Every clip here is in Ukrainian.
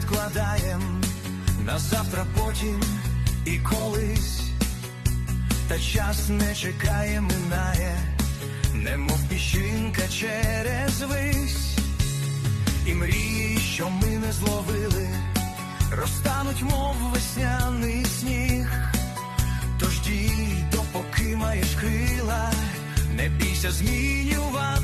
відкладаєм на завтра потім і колись, та час не чекає, минає, немов піщинка через вись, і мрії, що ми не зловили, розтануть, мов весняний сніг. Тож дій, допоки маєш крила, не бійся змінювати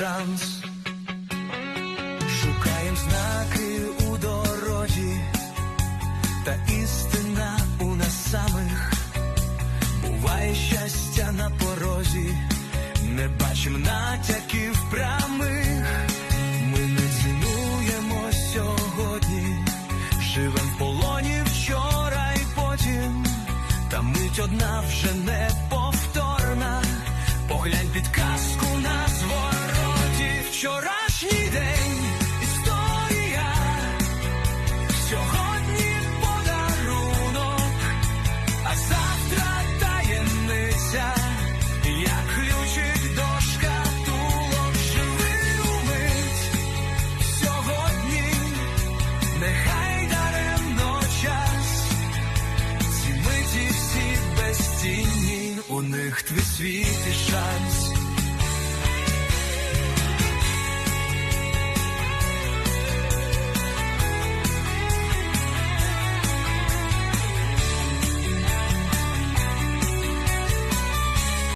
шанс. Шукаєм знаки у дорозі, та істина у нас самих. Буває щастя на порозі, не бачим натяків прямих. Ми не цінуємо сьогодні, живем в полоні вчора і потім. Та мить одна вже не у них твій світ і шанс.